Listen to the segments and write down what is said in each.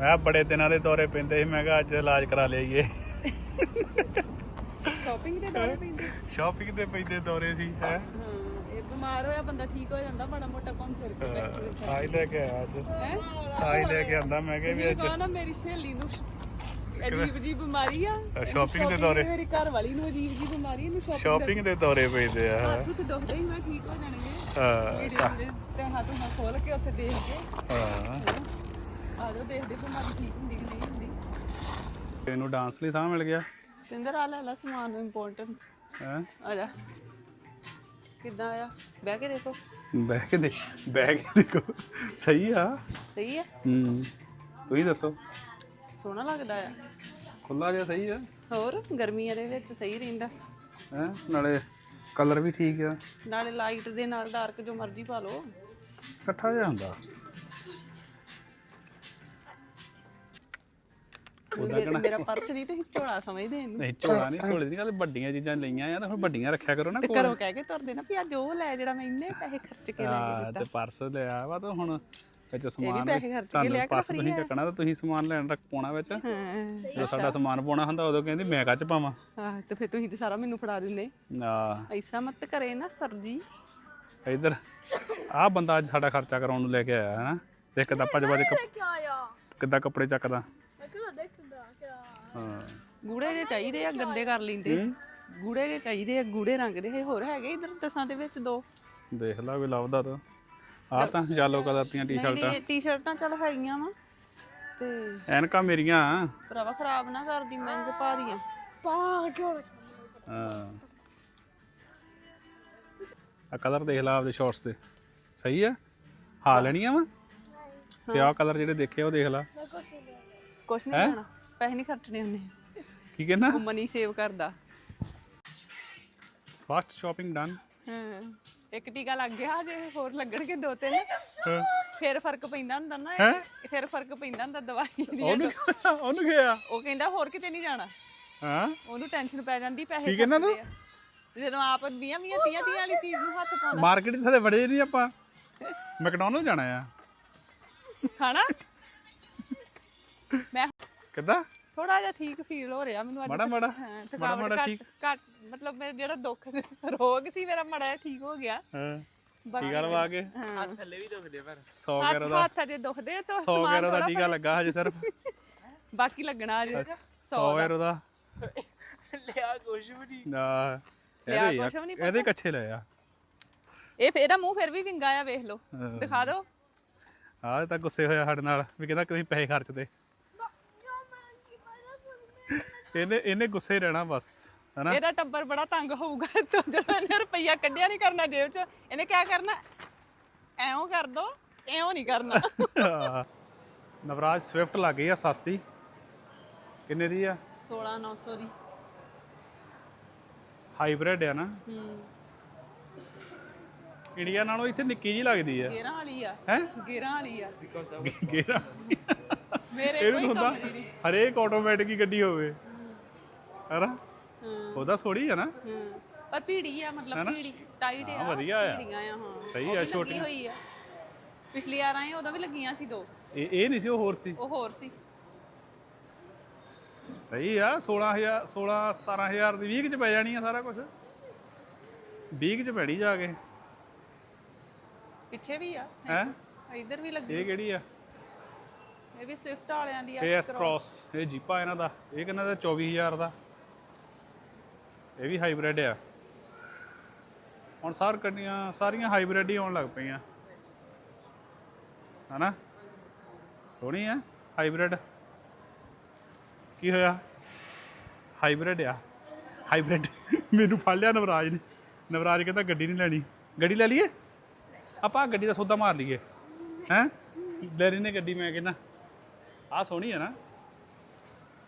ਮੈਂ ਬੜੇ ਦਿਨਾਂ ਦੇ ਦੌਰੇ ਪੈਂਦੇ ਸੀ ਮੈਂ ਕਿਹਾ ਅੱਜ ਇਲਾਜ ਕਰਾ ਲਈਏ। ਸ਼ਾਪਿੰਗ ਦੇ ਦੌਰੇ ਪੈਂਦੇ? ਸ਼ਾਪਿੰਗ ਦੇ ਪੈਂਦੇ ਦੌਰੇ ਸੀ ਹੈ? ਇਹ ਬਿਮਾਰ ਹੋਇਆ ਬੰਦਾ ਠੀਕ ਹੋ ਜਾਂਦਾ ਮਾੜਾ ਮੋਟਾ ਘੁੰਮ ਫਿਰ ਕੇ ਬੈਠ ਆਈ ਲੈ ਕੇ ਆਇਆ ਅੱਜ। ਹੈ? ਆਈ ਲੈ ਕੇ ਆਂਦਾ ਮੈਂ ਕਿਹਾ ਵੀ ਅੱਜ ਕਹੋ ਨਾ ਮੇਰੀ ਸਹੇਲੀ ਨੂੰ ਅਜੀਬ ਜੀ ਬਿਮਾਰੀ ਆ। shopping ਦੇ ਦੌਰੇ। ਮੇਰੀ ਘਰ ਵਾਲੀ ਨੂੰ ਅਜੀਬ ਜੀ ਬਿਮਾਰੀ ਇਹਨੂੰ ਸ਼ਾਪਿੰਗ ਸ਼ਾਪਿੰਗ ਦੇ ਦੌਰੇ ਪੈਂਦੇ ਆ ਹੱਥ ਤੇ ਦੁਖਦੇ ਹੀ ਮੈਂ ਠੀਕ ਹੋ ਜਾਣਗੇ। ਹਾਂ। ਤੇ ਹੱਥ ਨਾਲ ਖੋਲ ਕੇ ਉੱਥੇ ਦੇਖ ਕੇ। ਹਾਂ। ਆ ਜਾਓ ਦੇਖਦੇ ਬਿਮਾਰੀ ਠੀਕ ਹੁੰਦੀ ਕਿ ਨਹੀਂ ਹੁੰਦੀ। ਤੈਨੂੰ ਡਾਂਸ ਲਈ ਥਾਂ ਮਿਲ ਗਿਆ? ਸਿੰਦਰ ਆ ਲੈ ਲੈ ਸਮਾਨ ਇੰਪੋਰਟੈਂਟ ਹੈ? ਆ ਜਾ। ਕਿੱਦਾਂ ਆਇਆ ਬਹਿ ਕੇ ਦੇਖੋ। ਬਹਿ ਕੇ ਦੇਖ ਬਹਿ ਕੇ ਦੇਖੋ। ਸਹੀ ਆ। ਸਹੀ ਹੈ ਹੂੰ। ਤੁਸੀਂ ਦੱਸੋ। ਸੋਹਣਾ ਲੱਗਦਾ ਆ। ਖੁੱਲਾ ਜਿਹਾ ਸਹੀ ਆ। ਹੋਰ ਗਰਮੀਆਂ ਦੇ ਵਿੱਚ ਸਹੀ ਰਹਿੰਦਾ। ਹੈ? ਨਾਲੇ ਕਲਰ ਵੀ ਠੀਕ ਆ। ਨਾਲੇ ਲਾਈਟ ਦੇ ਨਾਲ ਡਾਰਕ ਜੋ ਮਰਜ਼ੀ ਪਾ ਲਓ। ਇਕੱਠਾ ਜਿਹਾ ਹੁੰਦਾ। ਮੇਰਾ- ਮੇਰਾ ਪਰਸ ਨਹੀਂ ਤੇ ਝੋਲਾ ਸਮਝਦੇ ਇਹਨੂੰ। ਨਹੀਂ ਝੋਲਾ ਨਹੀਂ ਝੋਲੇ ਦੀ ਗੱਲ ਵੱਡੀਆਂ ਚੀਜ਼ਾਂ ਲਈਆਂ ਆ ਤਾਂ ਹੁਣ ਵੱਡੀਆਂ ਰੱਖਿਆ ਕਰੋ ਨਾ ਤੇ ਘਰੋਂ ਕਹਿ ਕੇ ਤੁਰਦੇ ਨਾ ਵੀ ਅੱਜ ਉਹ ਲੈ ਜਿਹੜਾ ਮੈਂ ਇੰਨੇ ਪੈਸੇ ਖਰਚ ਕੇ ਲੈ ਹਾਂ ਤੇ ਪਰਸ ਲਿਆ ਵਾ ਤਾਂ ਹੁਣ ਵਿੱਚ ਸਮਾਨ ਪੈਸੇ ਖਰਚ ਕੇ ਪਰਸ ਤੁਸੀਂ ਚੱਕਣਾ ਤਾਂ ਤੁਸੀਂ ਸਮਾਨ ਲੈਣ ਰੱਖ ਪਾਉਣਾ ਵਿੱਚ। ਹਾਂ ਜਦੋਂ ਸਾਡਾ ਸਮਾਨ ਪਾਉਣਾ ਹੁੰਦਾ ਉਦੋਂ ਕਹਿੰਦੀ ਮੈਂ ਕੱਚ ਪਾਵਾਂ? ਆਹ ਤੇ ਫਿਰ ਤੁਸੀਂ ਤੇ ਸਾਰਾ ਮੈਨੂੰ ਫੜਾ ਦਿੰਦੇ। ਆ ਐਸਾ ਮਤ ਕਰੇ ਨਾ ਸਰ ਜੀ ਇਧਰ ਆਹ ਬੰਦਾ ਅੱਜ ਸਾਡਾ ਖਰਚਾ ਕਰਾਉਣ ਨੂੰ ਲੈ ਕੇ ਆਇਆ ਹੈ ਨਾ। ਦੇਖ ਕਿੱਦਾਂ ਭੱਜ ਭੱਜ ਕੱਪ- ਕਿਆ ਆਇਆ। ਕਿੱਦਾਂ ਕੱਪੜੇ ਚੱਕਦਾ? ਹਾਂ। ਗੂੜੇ ਜੇ ਚਾਹੀਦੇ ਆ ਗੰਦੇ ਕਰ ਲੈਂਦੇ। ਗੂੜੇ ਜੇ ਚਾਹੀਦੇ ਆ ਗੂੜੇ ਰੰਗ ਦੇ। ਇਹ ਹੋਰ ਹੈਗੇ ਇਧਰ ਦਸਾਂ ਦੇ ਵਿੱਚ ਦੋ। ਦੇਖ ਲਾ ਵੀ ਲੱਭਦਾ ਤਾਂ। ਆਹ ਤਾਂ ਯੈਲੋ ਕਲਰ ਦੀਆਂ ਟੀ-ਸ਼ਰਟਾਂ। ਨਹੀਂ ਟੀ-ਸ਼ਰਟਾਂ ਚੱਲ ਹੈਗੀਆਂ ਵਾ। ਤੇ ਐਨਕਾਂ ਮੇਰੀਆਂ। ਭਰਾਵਾ ਖਰਾਬ ਨਾ ਕਰਦੀ ਮਹਿੰਗੇ ਪਾ ਦੀਆਂ। ਪਾ ਕਿਉਂ ਹਾਂ। ਆ ਕਲਰ ਦੇਖ ਲਾ ਆਪਦੇ ਸ਼ਾਰਟਸ ਤੇ। ਸਹੀ ਆ? ਹਾਂ ਲੈਣੀਆਂ ਵਾ? ਤੇ ਆਹ ਕਲਰ ਜਿਹੜੇ ਦੇਖੇ ਉਹ ਦੇਖ ਲਾ। ਕੁਛ ਨਹੀਂ ਲੈਣਾ। ਪੈਸੇ ਨਹੀਂ ਖਰਚਣੇ ਹੁੰਦੇ। ਕੀ ਕਹਿੰਦਾ? ਉਹ ਮਨੀ ਸੇਵ ਕਰਦਾ। ਫਾਸਟ ਸ਼ਾਪਿੰਗ ਡਨ ਹਾਂ ਇੱਕ ਟੀਕਾ ਲੱਗ ਗਿਆ ਜੇ ਹੋਰ ਲੱਗਣਗੇ ਦੋ ਤਿੰਨ। ਫਿਰ ਫ਼ਰਕ ਪੈਂਦਾ ਹੁੰਦਾ ਨਾ ਹੈਂ? ਫਿਰ ਫ਼ਰਕ ਪੈਂਦਾ ਹੁੰਦਾ ਦਵਾਈ ਦੀ। ਉਹਨੂੰ ਉਹਨੂੰ ਗਿਆ ਉਹ ਕਹਿੰਦਾ ਹੋਰ ਕਿਤੇ ਨਹੀਂ ਜਾਣਾ। ਹਾਂ। ਉਹਨੂੰ ਟੈਨਸ਼ਨ ਪੈ ਜਾਂਦੀ ਪੈਸੇ ਕੀ ਕਹਿੰਦਾ ਤੂੰ? ਜਦੋਂ ਆਪ 20 20 30 30 ਵਾਲੀ ਚੀਜ਼ ਨੂੰ ਹੱਥ ਪਾਉਂਦਾ। ਮਾਰਕੀਟ ਥਲੇ ਬੜੇ ਨਹੀਂ ਆਪਾਂ। ਮੈਕਡੋਨਲਡ ਜਾਣਾ ਆ। ਖਾਣਾ? ਮੈਂ ਕਿੱਦਾਂ? ਥੋੜਾ ਜਿਹਾ ਠੀਕ ਫੀਲ ਹੋ ਰਿਹਾ ਮੈਨੂੰ ਅੱਜ ਮਾੜਾ ਮਾੜਾ। ਹਾਂ ਮਾੜਾ ਠੀਕ। ਘੱਟ ਮਤਲਬ ਮੇਰੇ ਜਿਹੜਾ ਦੁੱਖ ਰੋਗ ਸੀ ਮੇਰਾ ਮੜਾ ਠੀਕ ਹੋ ਗਿਆ। ਹਾਂ। ਟੀਕਾ ਲਵਾ ਕੇ? ਹਾਂ। 100 ਹੱਥ ਗੈਰੋ ਦਾ ਹੱਥ ਅਜੇ ਦੁਖਦੇ ਤਾਂ 100 ਸਮਾਨ ਗੈਰੋ ਦਾ ਥੋੜਾ ਟੀਕਾ ਲੱਗਾ ਹਜੇ ਸਿਰਫ। ਬਾਕੀ ਲੱਗਣਾ ਅਜੇ। 100 ਗੈਰੋ ਦਾ। ਲਿਆ ਕੁਛ ਵੀ ਨਹੀਂ ਨਾ ਲਿਆ ਇਹਦੇ ਕੁਛ ਵੀ ਨਹੀਂ ਇਹਦੇ ਕੱਛੇ ਲਏ ਆ। ਇਹ ਫੇ- ਇਹਦਾ ਮੂੰਹ ਫਿਰ ਵੀ ਵਿੰਗਾ ਆ ਵੇਖ ਲਓ। ਦਿਖਾ ਦਿਓ ਆਹ ਤਾਂ ਗੁੱਸੇ ਹੋਇਆ ਸਾਡੇ ਨਾਲ ਵੀ ਕਹਿੰਦਾ ਤੁਸੀਂ ਪੈਸੇ ਖਰਚਦੇ। ਇਹਨੇ ਇਹਨੇ ਗੁੱਸੇ ਹੀ ਰਹਿਣਾ ਬਸ ਹਨਾ? ਇਹਦਾ ਟੱਬਰ ਬੜਾ ਤੰਗ ਹੋਊਗਾ ਤੋਂ ਜਦੋਂ ਇਹਨੇ ਰੁਪਈਆ ਕੱਢਿਆ ਨਹੀਂ ਕਰਨਾ ਜੇਬ ਚ। ਇਹਨੇ ਕੀ ਕਰਨਾ? ਐਂ ਕਰ ਦੋ ਐਂ ਨਹੀਂ ਕਰਨਾ। ਨਵਰਾਜ ਸਵਿਫਟ ਲੱਗ ਗਈ ਆ ਸਸਤੀ। ਕਿੰਨੇ ਦੀ ਆ? 16900 ਦੀ। ਹਾਈਬ੍ਰਿਡ ਆ ਨਾ? ਹੂੰ। ਇੰਡੀਆ ਨਾਲੋਂ ਇੱਥੇ ਨਿੱਕੀ ਜੀ ਲੱਗਦੀ ਆ। ਗੇਰਾਂ ਵਾਲੀ ਆ। ਹੈ? ਗੇਰਾਂ ਵਾਲੀ ਆ। ਗੇਰਾ ਮੇਰੇ ਕੋਈ ਕੰਮ ਨਹੀਂ ਹਰੇਕ ਆਟੋਮੈਟਿਕ ਹੀ ਗੱਡੀ ਹੋਵੇ। ਹੈਨਾ ਹਾਂ। ਉਹਦਾ ਥੋੜੀ ਆ ਨਾ? ਹਾਂ। ਪਰ ਭੀੜੀ ਆ ਮਤਲਬ ਭੀੜੀ ਟਾਈਟ ਆ ਹਾਂ, ਵਧੀਆ ਆ। ਭੀੜੀਆਂ ਆ ਹਾਂ। ਸਹੀ ਆ, ਛੋਟੀਆਂ। ਹੋਈ ਆ। ਪਿਛਲੀ ਵਾਰ ਆਏ ਉਦੋਂ ਵੀ ਲੱਗੀਆਂ ਸੀ ਦੋ। ਇਹ ਇਹ ਨਹੀਂ ਸੀ ਉਹ ਹੋਰ ਸੀ। ਉਹ ਹੋਰ ਸੀ। ਸਹੀ ਆ 16000 16 17000 ਦੀ 20 ਚ ਪੈ ਜਾਣੀ ਆ ਸਾਰਾ ਕੁਝ 20 ਚ ਪੈਣੀ ਜਾ ਕੇ। ਪਿੱਛੇ ਵੀ ਆ। ਹੈ? ਇੱਧਰ ਵੀ ਲੱਗੀ। ਇਹ ਕਿਹੜੀ ਆ? ਇਹ ਵੀ ਸਵਿਫਟ ਵਾਲਿਆਂ ਦੀ ਆ ਇਹ ਕ੍ਰਾਸ ਇਹ ਜੀਪਾ ਇਹਨਾਂ ਦਾ। ਇਹ ਕਿੰਨਾ ਦਾ? 24000 ਦਾ। ਇਹ ਵੀ ਹਾਈਬ੍ਰਿਡ ਆ। ਹੁਣ ਸਾਰ ਗੱਡੀਆਂ ਸਾਰੀਆਂ ਹਾਈਬ੍ਰਿਡ ਹੀ ਆਉਣ ਲੱਗ ਪਈਆਂ। ਹਨਾ? ਸੋਹਣੀ ਆ ਹਾਈਬ੍ਰਿਡ ਕੀ ਹੋਇਆ? ਹਾਈਬ੍ਰਿਡ ਆ। ਹਾਈਬ੍ਰਿਡ ਮੈਨੂੰ ਫੜ ਲਿਆ ਨਵਰਾਜ ਨੇ। ਨਵਰਾਜ ਕਹਿੰਦਾ ਗੱਡੀ ਨਹੀਂ ਲੈਣੀ। ਗੱਡੀ ਲੈ ਲਈਏ? ਆਪਾਂ ਗੱਡੀ ਦਾ ਸੌਦਾ ਮਾਰ ਲਈਏ। ਹੈ? ਲੈ ਰਹੀ ਨੇ ਗੱਡੀ ਮੈਂ ਕਹਿੰਦਾ। ਆਹ ਸੋਹਣੀ ਆ ਨਾ।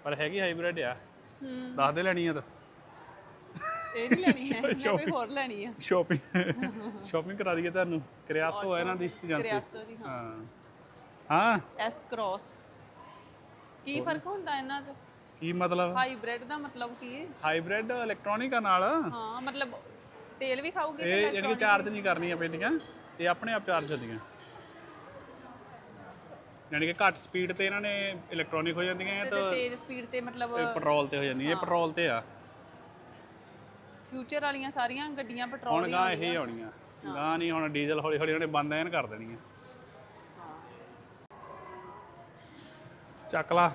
ਪਰ ਹੈਗੀ ਹਾਈਬ੍ਰਿਡ ਆ। ਹੂੰ। ਦੱਸ ਦੇ ਲੈਣੀ ਆ ਤਾਂ। ਇਹ ਨਹੀਂ ਲੈਣੀ ਹੈ ਮੈਂ ਕੋਈ ਹੋਰ ਲੈਣੀ ਆ। ਸ਼ਾਪਿੰਗ ਸ਼ਾਪਿੰਗ ਕਰਾ ਦਈਏ ਤੁਹਾਨੂੰ ਕਰਿਆਸੋ ਆ ਇਹਨਾਂ ਦੀ ਏਜੰਸੀ। 300 ਦੀ ਹਾਂ। ਹਾਂ। ਹਾਂ? S cross. ਕੀ ਫ਼ਰਕ ਹੁੰਦਾ ਇਹਨਾਂ 'ਚ? ਕੀ ਮਤਲਬ? ਹਾਈਬ੍ਰਿਡ ਦਾ ਮਤਲਬ ਕੀ ਹੈ ਹਾਈਬ੍ਰਿਡ ਇਲੈਕਟ੍ਰੋਨਿਕ ਆ ਨਾਲ। ਹਾਂ ਮਤਲਬ ਤੇਲ ਵੀ ਖਾਊਗੀ ਤੇ ਇਹ ਯਾਨੀ ਕਿ ਚਾਰਜ ਨਹੀਂ ਕਰਨੀਆਂ ਪੈਂਦੀਆਂ ਇਹ ਆਪਣੇ ਆਪ ਚਾਰਜ ਹੁੰਦੀਆਂ। ਯਾਨੀ ਕਿ ਘੱਟ ਸਪੀਡ ਤੇ ਇਹਨਾਂ ਨੇ ਇਲੈਕਟ੍ਰੋਨਿਕ ਹੋ ਜਾਂਦੀਆਂ ਤੇ ਤਾਂ ਤੇਜ਼ ਸਪੀਡ ਤੇ ਮਤਲਬ ਪੈਟਰੋਲ ਤੇ ਹੋ ਜਾਂਦੀਆਂ ਇਹ ਪੈਟਰੋਲ ਤੇ ਆ। ਫਿਊਚਰ ਵਾਲੀਆਂ ਸਾਰੀਆਂ ਗੱਡੀਆਂ ਪੈਟਰੋਲ ਹੁਣ ਗਾਂ ਇਹ ਆਉਣੀਆਂ। ਗਾਂ ਨਹੀਂ ਹੁਣ ਡੀਜ਼ਲ ਹੌਲੀ ਹੌਲੀ ਉਹਨੇ ਬੰਦ ਐਨ ਕਰ ਦੇਣੀਆਂ। ਚੱਕ ਲਾ।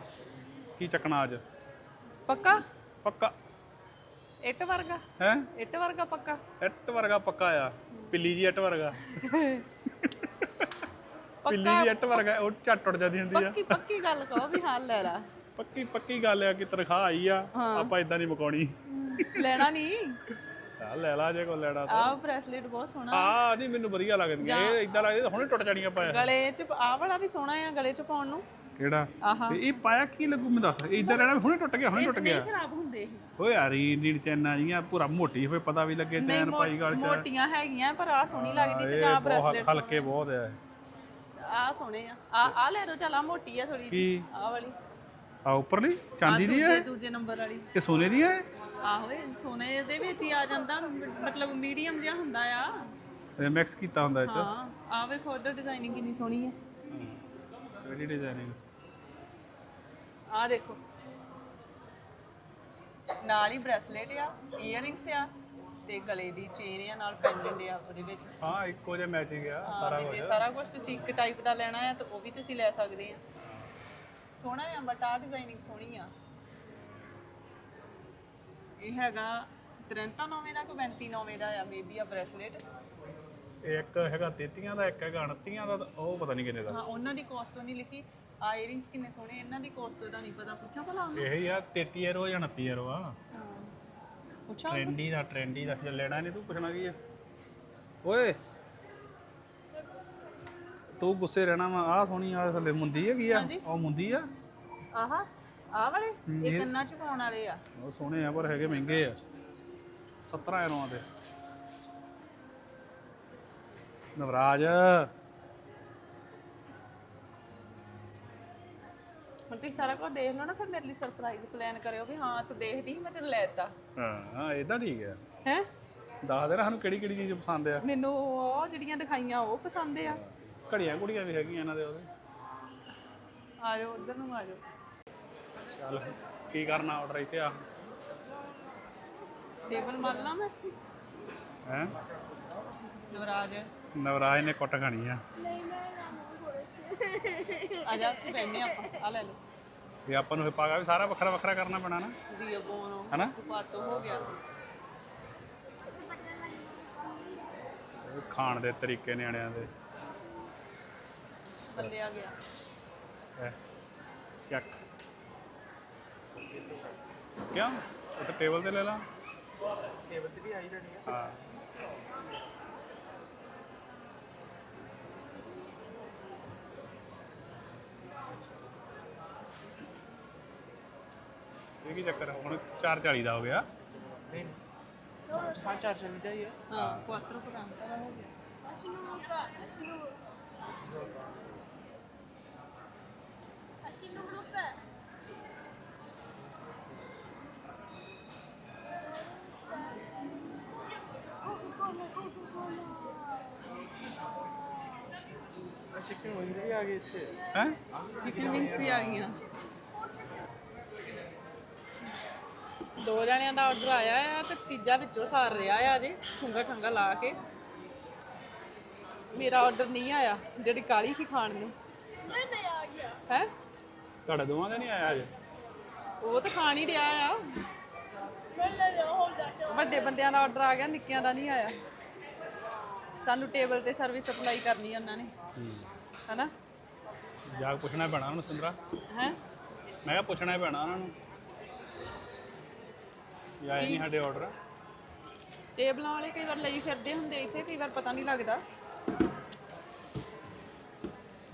ਕੀ ਚੱਕਣਾ ਅੱਜ? ਪੱਕਾ? ਪੱਕਾ। ਇੱਟ ਵਰਗਾ? ਹੈ? ਇੱਟ ਵਰਗਾ ਪੱਕਾ? ਇੱਟ ਵਰਗਾ ਪੱਕਾ ਆ। ਪਿੱਲੀ ਜੀ ਇੱਟ ਵਰਗਾ। ਪਿੱਲੀ ਜੀ ਇੱਟ ਵਰਗਾ ਉਹ ਝੱਟ ਉੱਡ ਜਾਂਦੀ ਹੁੰਦੀ ਆ। ਪੱਕੀ ਪੱਕੀ ਗੱਲ ਕਹੋ ਵੀ ਹਾਂ ਲੈ ਲਾ। ਪੱਕੀ ਪੱਕੀ ਗੱਲ ਆ ਕਿ ਤਨਖਾਹ ਆਈ ਆ ਆਪਾਂ ਇਦਾਂ ਨਹੀਂ ਮੁਕਾਉਣੀ। ਲੈਣਾ ਨਹੀਂ ਆ ਲੈ ਲਾ ਜੇ ਕੋ ਲੈਣਾ ਤਾਂ। ਆਹ ਬ੍ਰੈਸਲੇਟ ਬਹੁਤ ਸੋਹਣਾ। ਆ ਨਹੀਂ ਮੈਨੂੰ ਵਧੀਆ ਲੱਗਦੀਆਂ ਇਹ ਇਦਾਂ ਲੱਗਦਾ ਹੁਣੇ ਟੁੱਟ ਜਾਣੀਆਂ ਪਾਇਆ ਗਲੇ 'ਚ ਆਹ ਵਾਲਾ ਵੀ ਸੋਹਣਾ ਆ ਗਲੇ 'ਚ ਪਾਉਣ ਨੂੰ। ਕਿਹੜਾ? ਆਹਾ। ਤੇ ਇਹ ਪਾਇਆ ਕੀ ਲੱਗੂ ਮੈਂ ਦੱਸ। ਇਦਾਂ ਰਹਿਣਾ ਹੁਣੇ ਟੁੱਟ ਗਿਆ ਹੁਣੇ ਟੁੱਟ ਗਿਆ। ਖਰਾਬ ਹੁੰਦੇ ਇਹ। ਓਏ ਯਾਰ ਇਹ ਨੀੜ ਚੈਨਾ ਜੀਆਂ ਪੂਰਾ ਮੋਟੀ ਹੋਵੇ ਪਤਾ ਵੀ ਲੱਗੇ ਚੈਨ ਪਾਈ ਗਲ ਚ। ਮੋਟੀਆਂ ਹੈਗੀਆਂ ਪਰ ਆਹ ਸੋਹਣੀ ਲੱਗਦੀ ਤੇ ਇਹ ਜਾਂ ਬਹੁਤ ਬ੍ਰੈਸਲੇਟ ਹਲਕੇ ਬਹੁਤ ਆ। ਆਹ ਸੋਹਣੇ ਆ। ਆ ਆ ਲੈ ਲਓ ਚੱਲ ਆ ਮੋਟੀ ਆ ਥੋੜੀ ਕੀ? ਆਹ ਵਾਲੀ। ਆ ਉੱਪਰਲੀ ਚਾਂਦੀ ਦੀ ਹੈ? ਦੂਜੇ ਨੰਬਰ ਵਾਲੀ। ਇਹ ਸੋਨੇ ਦੀ ਹੈ? ਆਹੋ ਇਹ ਸੋਨੇ ਦੇ ਵਿੱਚ ਹੀ ਆ ਜਾਂਦਾ ਮ- ਮਤਲਬ ਮੀਡੀਅਮ ਜਿਹਾ ਹੁੰਦਾ ਆ। ਇਹ ਮਿਕਸ ਕੀਤਾ ਹੁੰਦਾ ਇਹ ਚ? ਹਾਂ ਆ ਵੇਖੋ ਉਹਦਾ ਡਿਜ਼ਾਈਨਿੰਗ ਕਿੰਨੀ ਸੋਹਣੀ ਹੈ। ਕਿਹੜੀ ਡਿਜ਼ਾਈਨਿੰਗ ਆ ਦੇਖੋ। ਨਾਲ ਹੀ ਬ੍ਰੈਸਲੇਟ ਆ ਇਅਰਿੰਗਸ ਆ ਤੇ ਗਲੇ ਦੀ ਚੇਨ ਆ ਨਾਲ ਪੈਂਡੈਂਟ ਆ ਉਹਦੇ ਵਿੱਚ। ਹਾਂ ਇੱਕੋ ਜਿਹਾ ਮੈਚਿੰਗ ਆ ਹਾਂ, ਸਾਰਾ ਕੁਝ ਜੇ ਸਾਰਾ ਕੁਝ ਤੁਸੀਂ ਇੱਕ ਟਾਈਪ ਦਾ ਲੈਣਾ ਹੈ ਤਾਂ ਉਹ ਵੀ ਤੁਸੀਂ ਲੈ ਸਕਦੇ ਆ। ਸੋਹਣਾ ਆ ਬਟ ਆ ਡਿਜ਼ਾਈਨਿੰਗ ਸੋਹਣੀ ਆ। ਇਹ ਹੈਗਾ 93 ਦਾ ਕੋ 39 ਦਾ ਆ ਮੇਬੀ ਆ ਬ੍ਰੈਸਲੇਟ ਇਹ ਇੱਕ ਹੈਗਾ 33 ਦਾ ਇੱਕ ਹੈਗਾ 29 ਦਾ ਉਹ ਪਤਾ ਨਹੀਂ ਕਿੰਨੇ ਦਾ। ਹਾਂ ਉਹਨਾਂ ਦੀ ਕਾਸਟ ਨਹੀਂ ਲਿਖੀ। ਆ ਇਅਰਿੰਗਸ ਕਿੰਨੇ ਸੋਹਣੇ ਇਹਨਾਂ ਦੀ ਕਾਸਟ ਦਾ ਨਹੀਂ ਪਤਾ। ਪੁੱਛਾਂ ਭਲਾ ਉਹਨੂੰ। ਇਹ ਹੀ ਆ 33 ਯੂਰੋ ਜਾਂ 29 ਯੂਰੋ ਆ। ਪੁੱਛਾਂ ਟ੍ਰੈਂਡੀ ਦਾ ਟ੍ਰੈਂਡੀ ਦਾ ਜੇ ਲੈਣਾ ਨਹੀਂ ਤੂੰ ਪੁੱਛਣਾ ਕੀ ਆ? ਓਏ! ਤੂੰ ਗੁੱਸੇ ਰਹਿਣਾ ਵਾ ਆ ਸੋਹਣੀ ਆ ਥੱਲੇ ਮੁੰਦੀ ਹੈਗੀ ਆ ਉਹ ਮੁੰਦੀ ਆ। ਆਹਾ ਆ ਵਾਲੇ? ਇਹ ਕੰਨਾਂ ਚ ਪਾਉਣ ਵਾਲੇ ਆ। ਉਹ ਸੋਹਣੇ ਆ ਪਰ ਹੈਗੇ ਮਹਿੰਗੇ ਆ। 17 ਯੂਰੋਆਂ ਦੇ। ਨਵਰਾਜ। ਹੁਣ ਤੁਸੀਂ ਸਾਰਾ ਕੁਝ ਦੇਖ ਲਓ ਨਾ ਫਿਰ ਮੇਰੇ ਲਈ ਸਰਪ੍ਰਾਈਜ਼ ਪਲਾਨ ਕਰਿਓ ਵੀ ਹਾਂ ਤੂੰ ਦੇਖਦੀ ਸੀ ਮੈਂ ਤੈਨੂੰ ਲੈ ਦਿੱਤਾ। ਹਾਂ ਹਾਂ ਇਦਾਂ ਠੀਕ ਹੈ ਹੈ? ਦੱਸ ਦੇ ਨਾ ਸਾਨੂੰ ਕਿਹੜੀ ਕਿਹੜੀ ਚੀਜ਼ ਪਸੰਦ ਆ। ਮੈਨੂੰ ਉਹ ਜਿਹੜੀਆਂ ਦਿਖਾਈਆਂ ਉਹ ਪਸੰਦ ਆ। ਘੜੀਆਂ ਕੁੜੀਆਂ ਵੀ ਹੈਗੀਆਂ ਇਹਨਾਂ ਦੇ ਉਹਦੇ। ਆ ਜਾਓ ਉਧਰ ਨੂੰ ਆ ਜਾਓ ਚੱਲ ਕੀ ਕਰਨਾ ਆਰਡਰ ਇੱਥੇ ਆ? ਟੇਬਲ ਮੰਨ ਲਾ ਮੈਂ? ਹੈ? ਨਵਰਾਜ। ਨਵਰਾਜ ਨੇ ਕੁੱਟ ਖਾਣੀ ਆ। ਆ ਜਾ ਤੂੰ ਬੈਠਨੇ ਆਪਾਂ। ਆ ਲੈ ਲਓ। ਵੀ ਆਪਾਂ ਨੂੰ ਪਾਗਾ ਵੀ ਸਾਰਾ ਵੱਖਰਾ ਵੱਖਰਾ ਕਰਨਾ ਪੈਣਾ ਨਾ। ਜੀ ਬੋਨੋ ਹਨਾ? ਪਾਤੋ ਹੋ ਗਿਆ। ਇਹ ਖਾਣ ਦੇ ਤਰੀਕੇ ਨਿਆਣਿਆਂ ਦੇ। ਥੱਲੇ ਆ ਗਿਆ। ਚੱਕ। ਕਿਉਂ? ਉਹ ਟੇਬਲ ਤੇ ਲੈ ਲਾ। ਟੇਬਲ ਤੇ ਵੀ ਆਈ ਜਾਣੀ ਹਾਂ। ਇਹ ਕੀ ਚੱਕਰ ਹੈ? ਹੁਣ 440 ਦਾ ਹੋ ਗਿਆ। ਨਹੀਂ ਹਾਂ ਚਾਰ ਚੱਲੀ ਦਾ ਹੀ ਹੈ ਹਾਂ ਕੁਆਤਰੋ ਪਰਾਂਤਾ ਦਾ ਹੋ ਗਿਆ ਚਿਕਨ ਵਿੰਗ ਵੀ ਆ ਗਈ ਇੱਥੇ। ਹੈ? ਚਿਕਨ ਵਿੰਗਸ ਵੀ ਆ ਗਈਆਂ। ਦੋ ਜਣਿਆਂ ਦਾ ਆਰਡਰ ਆਇਆ ਆ ਤੇ ਤੀਜਾ ਵਿੱਚੋਂ ਸਾਰ ਰਿਹਾ ਆ ਅਜੇ ਠੁੰਗਾ ਠੰਗਾ ਲਾ ਕੇ। ਮੇਰਾ ਆਰਡਰ ਨਹੀਂ ਆਇਆ ਜਿਹੜੀ ਕਾਲੀ ਸੀ ਖਾਣ ਨੂੰ। ਨਹੀਂ ਨਹੀਂ ਆ ਗਿਆ। ਹੈ? ਤੁਹਾਡਾ ਦੋਵਾਂ ਦਾ ਨਹੀਂ ਆਇਆ ਅਜੇ? ਉਹ ਤਾਂ ਖਾਣ ਹੀ ਰਿਹਾ ਆ। ਵੱਡੇ ਬੰਦਿਆਂ ਦਾ ਆਰਡਰ ਆ ਗਿਆ ਨਿੱਕਿਆਂ ਦਾ ਨਹੀਂ ਆਇਆ। ਸਾਨੂੰ ਟੇਬਲ ਤੇ ਸਰਵਿਸ ਸਪਲਾਈ ਕਰਨੀ ਆ ਉਹਨਾਂ ਨੇ। ਹਨਾ? ਜਾ ਕੇ ਪੁੱਛਣਾ ਪੈਣਾ ਉਹਨੂੰ ਸਿੰਦਰਾ ਹੈ? ਮੈਂ ਕਿਹਾ ਪੁੱਛਣਾ ਹੀ ਪੈਣਾ ਉਹਨਾਂ ਨੂੰ। ਇਹ ਆਏ ਨਹੀਂ ਸਾਡੇ ਆਰਡਰ ਟੇਬਲਾਂ ਵਾਲੇ ਕਈ ਵਾਰ ਲਈ ਫਿਰਦੇ ਹੁੰਦੇ ਇੱਥੇ ਕਈ ਵਾਰ ਪਤਾ ਨਹੀਂ ਲੱਗਦਾ।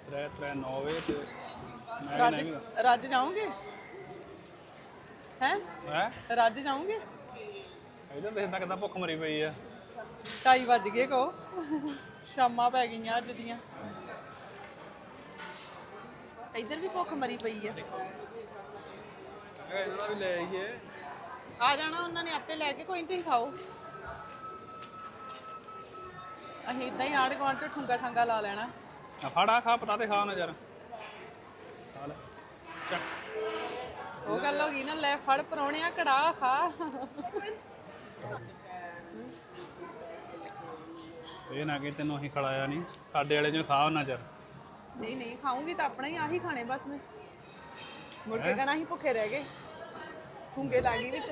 ਤਰੇ ਤਰੇ 9 ਵਜੇ ਤੇ ਰੱਜ ਰੱਜ ਜਾਓਗੇ? ਹੈ? ਹੈ? ਰੱਜ ਜਾਓਗੇ? ਇਹਦਾ ਦੇਖਦਾ ਕਿਦਾਂ ਭੁੱਖ ਮਰੀ ਪਈ ਆ। ਢਾਈ ਵੱਜ ਗਏ ਕੋ ਸ਼ਾਮਾਂ ਪੈ ਗਈਆਂ ਅੱਜ ਦੀਆਂ। ਇੱਧਰ ਵੀ ਭੁੱਖ ਮਰੀ ਪਈ ਆ। ਇਹਦਾ ਵੀ ਲੈ ਆਈਏ ਆ ਜਾਣਾ ਉਹਨਾਂ ਨੇ ਆਪੇ ਲੈ ਕੇ ਕੋਈ ਨਹੀਂ ਖਾਓ। ਅਸੀਂ ਇਦਾਂ ਹੀ ਆੜ ਗੁਆਂਢ ਚ ਠੁੰਗਾ ਠਾਂਗਾ ਲਾ ਲੈਣਾ। ਫੜਾ ਖਾ ਪਤਾ ਤੇ ਖਾ ਨਾ ਯਾਰ। ਉਹ ਗੱਲ ਹੋ ਗਈ ਨਾ ਲੈ ਫੜ ਪਰੌਣਿਆ ਕੜਾ ਖਾ। ਇਹ ਨਾ ਕਿ ਤੈਨੂੰ ਅਸੀਂ ਖੜਾਇਆ ਨਹੀਂ ਸਾਡੇ ਵਾਲੇ ਨੂੰ ਖਾ ਉਹਨਾਂ ਚਿਰ। ਨਹੀਂ ਨਹੀਂ ਖਾਉਂਗੀ ਤਾਂ ਆਪਣਾ ਹੀ ਆਹੀ ਖਾਣੇ ਬਸ ਮੈਂ। ਮੁੜ ਕੇ ਕਹਣਾ ਹੀ ਭੁੱਖੇ ਰਹਿ ਗਏ। ਫੁੰਗੇ ਲੱਗ ਗਈ ਵਿੱਚ।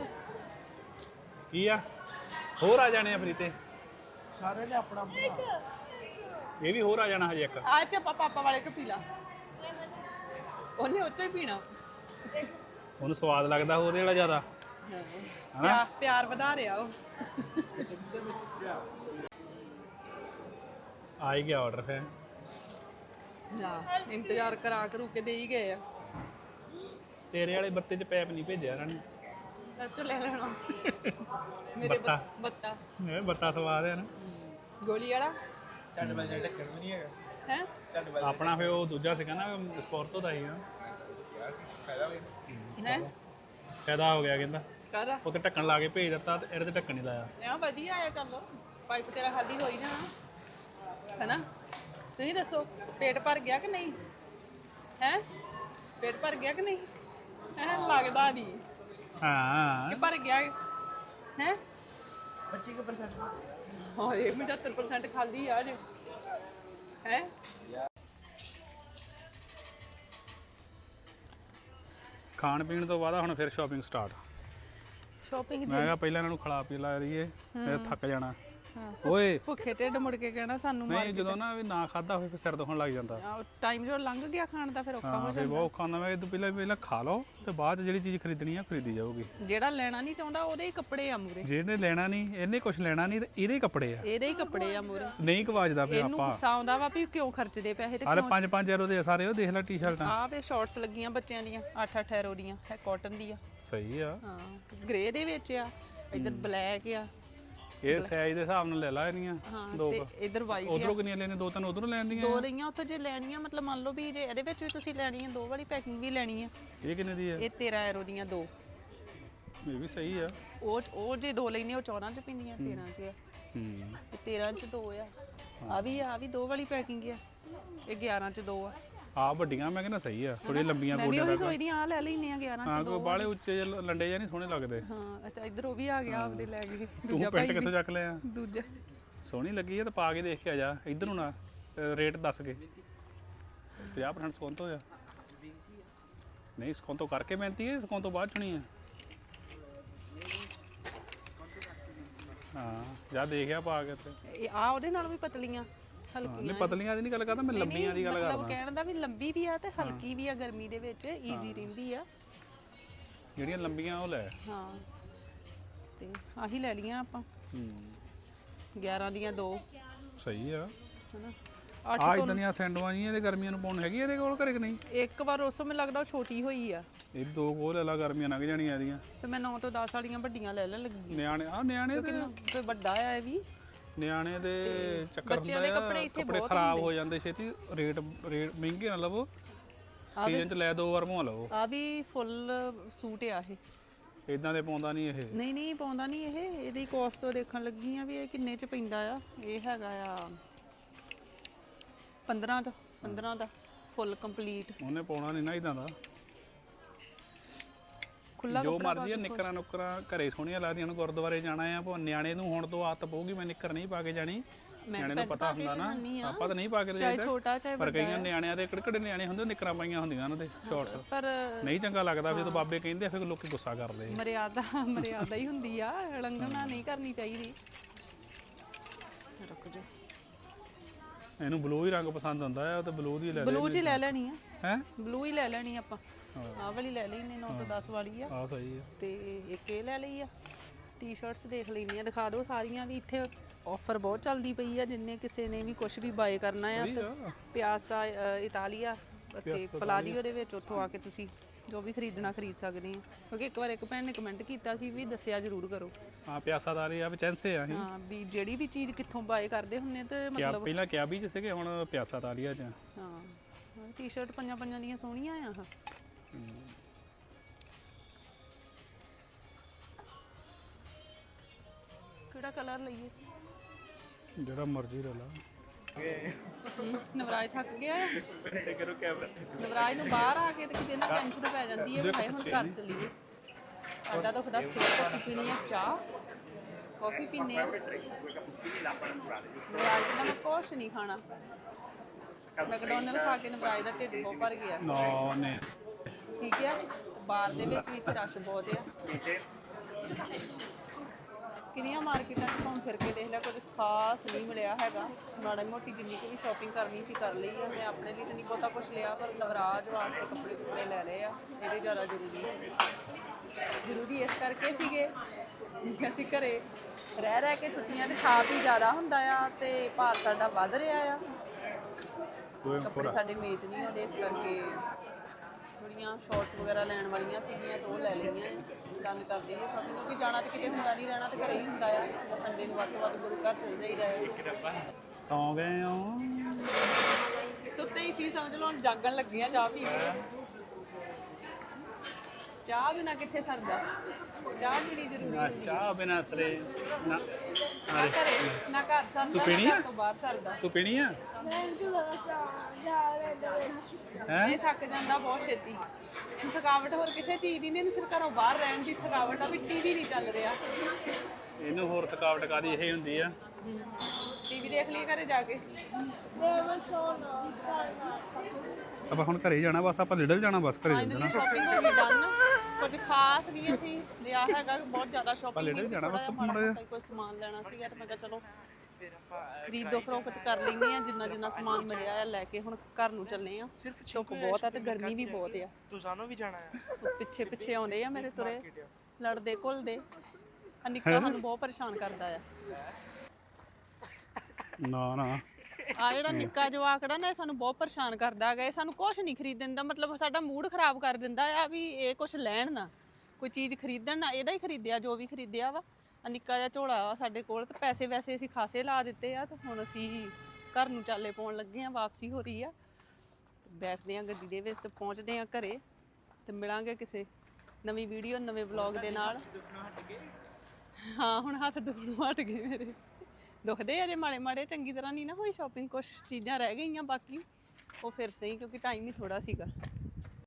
ਕੀ ਆ? ਹੋਰ ਆ ਜਾਣੇ ਆ ਫਰੀਤੇ ਸਾਰੇ ਨੇ ਆਪਣਾ ਆਪਣਾ ਇਹ ਵੀ ਹੋਰ ਆ ਜਾਣਾ ਹਜੇ ਇੱਕ। ਆ ਚ ਪਾਪਾ ਵਾਲੇ ਚ ਪੀ ਲਾ। ਉਹਨੇ ਉੱਚਾ ਹੀ ਪੀਣਾ। ਉਹਨੂੰ ਸਵਾਦ ਲੱਗਦਾ ਉਹਦੇ ਵਾਲਾ ਜ਼ਿਆਦਾ। ਪਿਆ- ਪਿਆਰ ਵਧਾ ਰਿਹਾ ਉਹ। ਆ ਹੀ ਗਿਆ ਆਰਡਰ ਫਿਰ। ਨਾ ਇੰਤਜ਼ਾਰ ਕਰਾ ਕਰੂ ਕੇ ਦੇ ਹੀ ਗਏ ਆ। ਤੇਰੇ ਵਾਲੇ ਬੱਤੇ 'ਚ ਪੈਪ ਨਹੀਂ ਭੇਜਿਆ ਇਹਨਾਂ ਨੇ। ਤੂੰ ਲੈ ਲੈਣਾ। ਮੇਰੇ ਬੱਤਾ। ਬੱਤ- ਬੱਤਾ। ਇਹ ਬੱਤਾ ਸਵਾਦ ਹੈ ਨਾ। ਗੋਲੀ ਵਾਲਾ? ਤੁਹਾਡੇ ਜਿਹੜਾ ਢੱਕਣ ਵੀ ਨਹੀਂ ਹੈਗਾ। ਹੈ? ਆਪਣਾ ਫਿਰ ਉਹ ਦੂਜਾ ਸੀਗਾ ਨਾ ਸਪੋਰਟੋ ਦਾ ਹੋਇਆ ਹੈ ਫਾਇਦਾ ਹੋ ਗਿਆ ਕਹਿੰਦਾ। ਕਾਹਦਾ? ਉਹ ਤੇ ਢੱਕਣ ਲਾ ਕੇ ਭੇਜ ਦਿੱਤਾ ਤੇ ਇਹਦੇ ਤੇ ਢੱਕਣ ਨਹੀਂ ਲਾਇਆ। ਆ ਵਧੀਆ ਆ ਚੱਲੋ। ਪਾਈਪ ਤੇਰਾ ਖਾਲੀ ਹੋਈ ਜਾਣਾ। ਹੈਨਾ? ਤੁਸੀਂ ਦੱਸੋ ਪੇਟ ਭਰ ਗਿਆ ਕਿ ਨਹੀਂ? ਹੈ? ਪੇਟ ਭਰ ਗਿਆ ਕਿ ਨਹੀਂ? ਹੈ ਲੱਗਦਾ ਨਹੀਂ। ਹਾਂ। ਕਿ ਭਰ ਗਿਆ? ਹੈ? 25% ਹਾਏ 75% ਖਾਲੀ ਆ ਜੇ ਹੈ ਖਾਣ ਪੀਣ ਤੋਂ ਬਾਅਦ ਹੁਣ ਫਿਰ ਸ਼ਾਪਿੰਗ ਸਟਾਰਟ ਸ਼ਾਪਿੰਗ ਮੈਂ ਕਿਹਾ ਪਹਿਲਾਂ ਇਹਨਾਂ ਨੂੰ ਖਿਲਾ ਪੀ ਲਾ ਰਹੀਏ ਫਿਰ ਥੱਕ ਜਾਣਾ। ਓਏ। ਭੁੱਖੇ ਢਿੱਡ ਮੁੜ ਕੇ ਕਹਿਣਾ ਸਾਨੂੰ ਨਹੀਂ ਜਦੋਂ ਨਾ ਵੀ ਨਾ ਖਾਦਾ ਹੋਵੇ ਫਿਰ ਸਿਰ ਦੁਖਣ ਲੱਗ ਜਾਂਦਾ। ਟਾਈਮ ਜੋ ਲੰਘ ਗਿਆ ਖਾਣ ਦਾ ਫਿਰ ਔਖਾ ਹੋ ਹਾਂ ਫਿਰ ਬਹੁਤ ਖਾਂਦਾ ਮੈਂ ਇਹ ਤੋਂ ਪਹਿਲਾਂ ਪਹਿਲਾਂ ਖਾ ਲਓ ਤੇ ਬਾਅਦ ਚ ਜਿਹੜੀ ਚੀਜ਼ ਖਰੀਦਣੀ ਆ ਖਰੀਦੀ ਜਾਊਗੀ। ਜਿਹੜਾ ਲੈਣਾ ਨਹੀਂ ਚਾਹੁੰਦਾ ਉਹਦੇ ਹੀ ਕੱਪੜੇ ਆ ਮੂਰੇ ਜਿਹਨੇ ਲੈਣਾ ਨਹੀਂ ਇਹਨੇ ਕੁਝ ਲੈਣਾ ਨਹੀਂ ਤੇ ਇਹਦੇ ਹੀ ਕੱਪੜੇ ਆ। ਇਹਦੇ ਹੀ ਕੱਪੜੇ ਆ ਮੂਰੇ ਨਹੀਂ ਕਵਾਜਦਾ ਇਹਨੂੰ ਆਪਾਂ। ਗੁੱਸਾ ਆਉਂਦਾ ਵਾ ਵੀ ਕਿਉਂ ਖਰਚਦੇ ਪੈਸੇ ਤੇ ਹਾਲੇ 5-5 ਯੂਰੋ ਦੇ ਆ ਸਾਰੇ ਉਹ ਦੇਖ ਲੈ ਟੀ-ਸ਼ਰਟਾਂ ਆਹ ਵੇ ਸ਼ਾਰਟਸ ਲੱਗੀਆਂ ਬੱਚਿਆਂ ਦੀਆਂ 8-8 ਐਰੋ ਦੀਆਂ ਹੈ ਕਾਟਨ ਦੀ ਆ। ਸਹੀ ਆ। ਹਾਂ ਗ੍ਰੇ ਦੇ ਵਿੱਚ ਆ ਇਧਰ ਬਲੈਕ ਆ। ਇਹ ਸਾਈਜ਼ ਦੇ ਹਿਸਾਬ ਨਾਲ ਲੈ ਲਾ ਇਹਨੀਆਂ ਹਾਂ ਦੋ ਤੇ ਇਧਰ ਵਾਈਟ ਉਧਰੋਂ ਕਿੰਨੀਆਂ ਲੈਣੇ ਦੋ ਤਿੰਨ ਉਧਰੋਂ ਲੈਣ ਦੀਆਂ ਦੋ ਲਈਆਂ ਉੱਥੇ ਜੇ ਲੈਣੀਆਂ ਮਤਲਬ ਮੰਨ ਲਓ ਵੀ ਜੇ ਇਹਦੇ ਵਿੱਚ ਵੀ ਤੁਸੀਂ ਲੈਣੀ ਹੈ ਦੋ ਵਾਲੀ ਪੈਕਿੰਗ ਵੀ ਲੈਣੀ ਹੈ ਇਹ ਕਿੰਨੇ ਦੀ ਆ? ਇਹ 13 ਐਰੋ ਦੀਆਂ ਦੋ। ਇਹ ਵੀ ਸਹੀ ਆ। ਉਹ ਉਹ ਜੇ ਦੋ ਲੈਣੀ ਉਹ 14 ਚ ਪੈਂਦੀਆਂ 13 ਚ ਆ। ਹੂੰ। ਇਹ 13 ਚ ਦੋ ਆ। ਆ ਵੀ ਆ ਵੀ ਦੋ ਵਾਲੀ ਪੈਕਿੰਗ ਆ। ਇਹ 11 ਚ ਦੋ ਆ। ਆ ਵੱਡੀਆਂ ਮੈਂ ਕਹਿੰਦਾ ਸਹੀ ਆ ਥੋੜੀ ਲੰਬੀਆਂ ਮੈਂ ਵੀ ਗੋਡਿਆਂ ਉਹੀ ਤੱਕ। ਸੋਚਦੀ ਆ ਲੈ ਲੈਨੇ ਆ 11 ਚ ਹਾਂ ਕੋਈ ਬਾਲੇ ਉੱਚੇ ਜਿਹੇ ਲੰਡੇ ਜਿਹੇ ਨਹੀਂ ਸੋਹਣੇ ਲੱਗਦੇ। ਹਾਂ ਅੱਛਾ ਇਧਰ ਉਹ ਵੀ ਆ ਗਿਆ ਆਪਦੇ ਲੈ ਗਏ ਤੂੰ ਪੈਂਟ ਕਿੱਥੋਂ ਚੱਕ ਲਿਆ? ਦੂਜਾ। ਸੋਹਣੀ ਲੱਗੀ ਆ ਤਾਂ ਪਾ ਕੇ ਦੇਖ ਕੇ ਆ ਜਾ। ਇੱਧਰ ਨੂੰ ਨਾ ਰੇਟ ਦੱਸ ਕੇ। 50% ਸਕੌਂਤੋ ਆ ਨਹੀਂ ਸਕੌਂਤੋ ਕਰਕੇ ਮਿਹਨਤੀ ਹੈ ਸਕੌਂਤੋ ਬਾਅਦ ਚੁਣੀ ਆ? ਹਾਂ ਜਾ ਦੇਖਿਆ ਪਾ ਕੇ ਤੇ ਇਹ ਆ ਉਹਦੇ ਨਾਲ ਵੀ ਪਤਲੀਆਂ। ਹਲਕੀ ਨਹੀਂ ਪਤਲੀਆਂ ਦੀ ਨਹੀਂ ਗੱਲ ਕਰਦਾ ਮੈਂ ਲੰਬੀਆਂ ਦੀ ਗੱਲ ਮਤਲਬ ਕਰਦਾ। ਕਹਿਣ ਦਾ ਵੀ ਲੰਬੀ ਵੀ ਆ ਤੇ ਹਲਕੀ ਵੀ ਆ ਗਰਮੀ ਦੇ ਵਿੱਚ ਈਜ਼ੀ ਰਹਿੰਦੀ ਆ। ਜਿਹੜੀਆਂ ਲੰਬੀਆਂ ਉਹ ਲੈ। ਹਾਂ। ਤੇ ਆਹੀ ਲੈ ਲੀਆਂ ਆਪਾਂ। ਹੂੰ। 11 ਦੀਆਂ ਦੋ। ਸਹੀ ਆ। ਹਨਾ? ਆ ਇਦਾਂ ਦੀਆਂ ਸੈਂਡਵਾਂ ਜੀਆਂ ਤੇ ਗਰਮੀਆਂ ਨੂੰ ਪਾਉਣ ਹੈਗੀ ਇਹਦੇ ਕੋਲ ਘਰੇ ਕਿ ਨਹੀਂ? ਇੱਕ ਵਾਰ ਉਸ ਸਮੇਂ ਲੱਗਦਾ ਉਹ ਛੋਟੀ ਹੋਈ ਆ। ਇਹ ਦੋ ਕੋਲ ਲੈ ਲਾ ਗਰਮੀਆਂ ਲੰਘ ਜਾਣੀਆਂ ਇਹਦੀਆਂ। ਤੇ ਮੈਂ 9 ਤੋਂ 10 ਵਾਲੀਆਂ ਵੱਡੀਆਂ ਲੈ ਲੈ ਲੱਗੀ ਨਿਆਣੇ ਆ ਨਿਆਣੇ ਤੇ ਵੱਡਾ ਆ ਇਹ ਵੀ। ਨਿਆਣੇ ਦੇ ਚੱਕਰ ਬੱਚਿਆਂ ਦੇ ਕੱਪੜੇ ਇੱਥੇ ਕੱਪੜੇ ਖਰਾਬ ਹੋ ਜਾਂਦੇ ਛੇਤੀ ਰੇਟ ਰੇਟ ਮਹਿੰਗੇ ਨਾ ਲਵੋ ਸੀਜ਼ਨ ਚ ਲੈ ਦੋ ਵਾਰ ਮੋਹ ਲਵੋ ਆ ਵੀ ਫੁੱਲ ਸੂਟ ਆ ਇਹ। ਇਦਾਂ ਦੇ ਪਾਉਂਦਾ ਨਹੀਂ ਇਹ। ਨਹੀਂ ਨਹੀਂ ਪਾਉਂਦਾ ਨਹੀਂ ਇਹ। ਇਹਦੀ ਕੋਸਟ ਤੋਂ ਦੇਖਣ ਲੱਗੀ ਆ ਵੀ ਇਹ ਕਿੰਨੇ ਚ ਪੈਂਦਾ ਆ। ਇਹ ਹੈਗਾ ਆ 15 ਦਾ 15 ਦਾ ਫੁੱਲ ਕੰਪਲੀਟ ਉਹਨੇ ਪਾਉਣਾ ਨਹੀਂ ਨਾ ਇਦਾਂ ਦਾ। ਖੁੱਲਾ ਜੋ ਮਰਜ਼ੀ ਆ ਨਿੱਕਰਾਂ ਨੁੱਕਰਾਂ ਘਰੇ ਸੋਹਣੀਆਂ ਲੱਗਦੀਆਂ ਨੂੰ ਗੁਰਦੁਆਰੇ ਜਾਣਾ ਆ ਭਾਵੇਂ ਨਿਆਣੇ ਨੂੰ ਹੁਣ ਤੋਂ ਆਦਤ ਪਊਗੀ ਮੈਂ ਨਿੱਕਰ ਨਹੀਂ ਪਾ ਕੇ ਜਾਣੀ। ਨਿਆਣੇ ਨੂੰ ਪਤਾ ਹੁੰਦਾ ਨਾ ਆਪਾਂ ਤਾਂ ਨਹੀਂ ਪਾ ਕੇ ਚਾਹੇ ਜਾਈਦਾ। ਛੋਟਾ ਚਾਹੇ ਪਰ ਕਈਆਂ ਨਿਆਣਿਆਂ ਦੇ ਕਿਹੜੇ ਨਿਆਣੇ ਹੁੰਦੇ ਨਿੱਕਰਾਂ ਪਾਈਆਂ ਹੁੰਦੀਆਂ ਉਹਨਾਂ ਦੇ ਸ਼ਾਰਟਸ ਪਰ ਨਹੀਂ ਚੰਗਾ ਲੱਗਦਾ ਫਿਰ ਤਾਂ ਬਾਬੇ ਕਹਿੰਦੇ ਆ ਫਿਰ ਲੋਕੀ ਗੁੱਸਾ ਕਰਦੇ। ਆ। ਮਰਿਆਦਾ ਮਰਿਆਦਾ ਹੀ ਹੁੰਦੀ ਆ ਉਲੰਘਣਾ ਨਹੀਂ ਕਰਨੀ ਚਾਹੀਦੀ। ਰੁਕ ਜਾ। ਇਹਨੂੰ ਬਲੂ ਹੀ ਰੰਗ ਪਸੰਦ ਆਉਂਦਾ ਆ ਤੇ ਬਲੂ ਦੀ ਲੈ ਲੈ ਬਲੂ ਜੀ ਲੈ ਲੈਣੀ ਆ। ਹੈ? ਬਲੂ ਹੀ ਲੈ ਲੈਣੀ ਆਪਾਂ। ਆਹ ਵਾਲੀ ਲੈ ਲਈ ਨੇ 9 ਤੋਂ 10 ਵਾਲੀ ਆ। ਆ ਸਹੀ ਆ। ਤੇ ਇੱਕ ਇਹ ਲੈ ਲਈ ਆ। ਟੀ-ਸ਼ਰਟਸ ਦੇਖ ਲੈਣੀਆਂ ਦਿਖਾ ਦਿਓ ਸਾਰੀਆਂ ਵੀ। ਇੱਥੇ ਆਫਰ ਬਹੁਤ ਚੱਲਦੀ ਪਈ ਆ ਜਿੰਨੇ ਕਿਸੇ ਨੇ ਵੀ ਕੁਝ ਵੀ ਬਾਏ ਕਰਨਾ ਆ ਆ। ਪਿਆਸਾ ਅ, ਇਤਾਲੀਆ ਤੇ ਪਲਾਡੀਓ ਦੇ ਵਿੱਚ ਉੱਥੋਂ ਆ ਕੇ ਤੁਸੀਂ ਜੋ ਵੀ ਖਰੀਦਣਾ ਖਰੀਦ ਸਕਦੇ ਆ। ਕਿਉਂਕਿ ਇੱਕ ਵਾਰ ਇੱਕ ਭੈਣ ਨੇ ਕਮੈਂਟ ਕੀਤਾ ਸੀ ਵੀ ਦੱਸਿਆ ਜ਼ਰੂਰ ਕਰੋ। ਆ ਪਿਆਸਾਦਾਰੀ ਆ ਵਿਚੈਂਸੇ ਆ ਅਸੀਂ ਹਾਂ ਵੀ ਜਿਹੜੀ ਵੀ ਚੀਜ਼ ਕਿੱਥੋਂ ਬਾਏ ਕਰਦੇ ਹੁੰਨੇ ਤੇ ਕਿਆ ਮਤਲਬ ਪਹਿਲਾਂ ਕਿਆ ਵੀ ਸੀਗੇ ਹੁਣ ਪਿਆਸਾ ਤਾਰੀਆ ਚ ਆ। ਹਾਂ ਟੀ-ਸ਼ਰਟ ਪੰਜਾਂ ਪੰਜਾਂ ਦੀਆਂ ਸੋਹਣੀਆਂ ਆ ਆਹ। ਕਿਹੜਾ ਕਲਰ ਲਈਏ? ਜਿਹੜਾ ਮਰਜ਼ੀ ਲੈ ਲਾ। ਨਵਰਾਜ ਥੱਕ ਗਿਆ ਹੈ। ਬੈਠੇ ਕਰੋ ਕੈਮਰਾ। ਨਵਰਾਜ ਨੂੰ ਬਾਹਰ ਆ ਕੇ ਤੇ ਕਿਤੇ ਨਾ ਟੈਨਸ਼ਨ ਪੈ ਜਾਂਦੀ ਹੈ ਵੀ ਹਾਏ ਹੁਣ ਘਰ ਚੱਲੀਏ। ਸਾਡਾ ਤਾਂ ਖੁਦਾ ਸਵੇਰ ਅਸੀਂ ਪੀਣੀ ਹੈ ਚਾਹ। ਕਾਫੀ ਪੀਣੇ ਆ। ਨਵਰਾਜ ਕਹਿੰਦਾ ਮੈਂ ਕੁਛ ਨਹੀਂ ਖਾਣਾ। ਮੈਕਡੋਨਲਡ ਖਾ ਕੇ ਨਵਰਾਜ ਦਾ ਢਿੱਡ ਬਹੁਤ ਭਰ ਗਿਆ। ਨੋ ਨੇ ਠੀਕ ਹੈ ਤੇ ਬਾਰ ਦੇ ਵਿੱਚ ਵੀ ਇੱਥੇ ਰਸ਼ ਬਹੁਤ ਆ। ਕਿੰਨੀਆਂ ਮਾਰਕੀਟਾਂ 'ਚ ਘੁੰਮ ਫਿਰ ਕੇ ਦੇਖ ਲਿਆ ਕੁਝ ਖਾਸ ਨਹੀਂ ਮਿਲਿਆ ਹੈਗਾ। ਮਾੜੀ ਮੋਟੀ ਜਿੰਨੀ ਕੁ ਵੀ ਸ਼ਾਪਿੰਗ ਕਰਨੀ ਸੀ ਕਰ ਲਈ ਆ। ਮੈਂ ਆਪਣੇ ਲਈ ਤਾਂ ਨਹੀਂ ਬਹੁਤਾ ਕੁਝ ਲਿਆ ਪਰ ਨਵਰਾਜ ਵਾਸਤੇ ਕੱਪੜੇ ਕੁਪੜੇ ਲੈ ਲਏ ਆ। ਇਹਦੇ ਜ਼ਿਆਦਾ ਜ਼ਰੂਰੀ ਜ਼ਰੂਰੀ ਇਸ ਕਰਕੇ ਸੀਗੇ ਕਿ ਅਸੀਂ ਘਰੇ ਰਹਿ ਰਹਿ ਕੇ ਛੁੱਟੀਆਂ 'ਚ ਖਾ ਪੀ ਜ਼ਿਆਦਾ ਹੁੰਦਾ ਆ ਤੇ ਭਾਰ ਸਾਡਾ ਵੱਧ ਰਿਹਾ ਆ। ਕੱਪੜੇ ਸਾਡੇ ਮੇਚ ਨਹੀਂ ਹੁੰਦੇ ਇਸ ਕਰਕੇ ਥੋੜੀਆਂ ਸ਼ਾਰਟਸ ਵਗੈਰਾ ਲੈਣ ਵਾਲੀਆਂ ਸੀਗੀਆਂ ਤਾਂ ਉਹ ਲੈ ਲਈਆਂ ਡਨ ਕਰਦੇ ਹਾਂ ਸ਼ਾਪਿੰਗ ਕਿਉਂਕਿ ਜਾਣਾ ਤੇ ਕਿਤੇ ਹੁੰਦਾ ਨਹੀਂ ਰਹਿਣਾ ਤੇ ਘਰੇ ਹੀ ਹੁੰਦਾ ਆ। ਜਾਂ ਸੰਡੇ ਨੂੰ ਵੱਧ ਤੋਂ ਵੱਧ ਗੁਰੂ ਘਰ ਚਲ ਜਾਈਦਾ ਹੈ ਸੌ ਗਏ ਹੋ? ਸੁੱਤੇ ਹੀ ਸੀ ਸਮਝ ਲਓ ਜਾਗਣ ਲੱਗੇ ਆ ਚਾਹ ਪੀ ਕੇ। ਚਾਹ ਬਿਨਾ ਕਿੱਥੇ ਸਰਦਾ? ਚਾਹ ਪੀਣੀ ਜ਼ਰੂਰੀ ਨਾ ਹੁੰਦੀ ਚਾਹ ਬਿਨਾ ਸਰੇ ਨਾ ਨਾ ਘਰੇ ਨਾ ਘਰ ਸਰਦਾ ਤੂੰ ਪੀਣੀ ਨਾ ਆ? ਘਰ ਤੋਂ ਬਾਹਰ ਸਰਦਾ। ਤੂੰ ਪੀਣੀ ਆ? ਹੈ? ਇਹ ਥੱਕ ਜਾਂਦਾ ਬਹੁਤ ਛੇਤੀ। ਹੁਣ ਥਕਾਵਟ ਹੋਰ ਕਿਸੇ ਚੀਜ਼ ਦੀ ਨਹੀਂ ਇਹਨੂੰ ਸਿਰ ਘਰੋਂ ਬਾਹਰ ਰਹਿਣ ਦੀ ਥਕਾਵਟ ਆ ਵੀ ਟੀਵੀ ਨਹੀਂ ਚੱਲ ਰਿਹਾ। ਇਹਨੂੰ ਹੋਰ ਥਕਾਵਟ ਕਾਦੀ ਇਹ ਹੁੰਦੀ ਆ। ਟੀਵੀ ਦੇਖ ਲਈ ਘਰੇ ਜਾ ਕੇ। ਆਪਾਂ ਹੁਣ ਘਰੇ ਹੀ ਜਾਣਾ ਬਸ ਆਪਾਂ ਲਿਡਲ ਜਾਣਾ ਬਸ ਘਰੇ ਜਾਣਾ। ਫਾਈਨਲੀ ਸ਼ਾਪਿੰਗ ਹੋ ਗਈ ਡਨ ਕੁਝ ਖਾਸ ਨਹੀਂ ਅਸੀਂ ਲਿਆ ਹੈਗਾ ਬਹੁਤ ਜ਼ਿਆਦਾ ਸ਼ਾਪਿੰਗ ਜਾਣਾ ਬਸ ਮਾੜਾ ਕੋਈ ਸਮਾਨ ਲੈਣਾ ਸੀਗਾ ਤੇ ਮੈਂ ਕਿਹਾ ਚਲੋ ਖਰੀਦੋ ਫਰੋਖਤ ਕਰ ਲੈਂਦੇ ਆ ਜਿੰਨਾ ਜਿੰਨਾ ਸਮਾਨ ਮਿਲਿਆ ਆ ਲੈ ਕੇ ਹੁਣ ਘਰ ਨੂੰ ਚੱਲੇ ਆ। ਸਿਰਫ ਧੁੱਪ ਬਹੁਤ ਆ ਤੇ ਗਰਮੀ ਵੀ ਬਹੁਤ ਆ। ਤੁਸਾਨੋ ਵੀ ਜਾਣਾ ਹੈ ਸੋ ਪਿੱਛੇ ਪਿੱਛੇ ਆਉਂਦੇ ਆ ਮੇਰੇ ਤੁਰੇ ਲੜਦੇ ਘੁਲਦੇ। ਆ ਨਿੱਕਾ ਸਾਨੂੰ ਬਹੁਤ ਪਰੇਸ਼ਾਨ ਕਰਦਾ ਆ। ਨਾ ਨਾ। ਆ ਜਿਹੜਾ ਨਿੱਕਾ ਜਵਾਕੜਾ ਨਾ, ਇਹ ਸਾਨੂੰ ਬਹੁਤ ਪਰੇਸ਼ਾਨ ਕਰਦਾ ਹੈਗਾ। ਇਹ ਸਾਨੂੰ ਕੁਝ ਨਹੀਂ ਖਰੀਦਣ ਦਾ ਮਤਲਬ ਸਾਡਾ ਮੂਡ ਖਰਾਬ ਕਰ ਦਿੰਦਾ ਆ ਵੀ ਇਹ ਕੁਝ ਲੈਣ ਨਾ। ਕੋਈ ਚੀਜ਼ ਖਰੀਦਣ ਨਾ, ਇਹਦਾ ਹੀ ਖਰੀਦਿਆ, ਜੋ ਵੀ ਖਰੀਦਿਆ ਵਾ। ਆ ਨਿੱਕਾ ਜਿਹਾ ਝੋਲਾ ਵਾ ਸਾਡੇ ਕੋਲ, ਤੇ ਪੈਸੇ ਵੈਸੇ ਅਸੀਂ ਖਾਸੇ ਲਾ ਦਿੱਤੇ ਆ, ਤੇ ਹੁਣ ਅਸੀਂ ਘਰ ਨੂੰ ਚਾਲੇ ਪਾਉਣ ਲੱਗੇ ਆ, ਵਾਪਸੀ ਹੋ ਰਹੀ ਆ। ਬੈਠਦੇ ਆ ਗੱਡੀ ਦੇ ਵਿੱਚ ਤੇ ਪਹੁੰਚਦੇ ਆ ਘਰੇ, ਤੇ ਮਿਲਾਂਗੇ ਕਿਸੇ ਨਵੀਂ ਵੀਡੀਓ, ਨਵੇਂ ਵਲੌਗ ਦੇ ਨਾਲ। ਹਾਂ, ਹੁਣ ਹੱਥ ਦੁਖਣੋਂ ਹਟ ਗਏ ਮੇਰੇ। ਦੁਖਦੇ ਅਜੇ ਮਾੜੇ ਮਾੜੇ, ਚੰਗੀ ਤਰ੍ਹਾਂ ਨਹੀਂ ਨਾ ਹੋਈ ਸ਼ਾਪਿੰਗ ਕੁਝ ਚੀਜ਼ਾਂ ਰਹਿ ਗਈਆਂ ਬਾਕੀ, ਉਹ ਫਿਰ ਸਹੀ ਕਿਉਂਕਿ ਟਾਈਮ ਹੀ ਥੋੜਾ ਸੀਗਾ।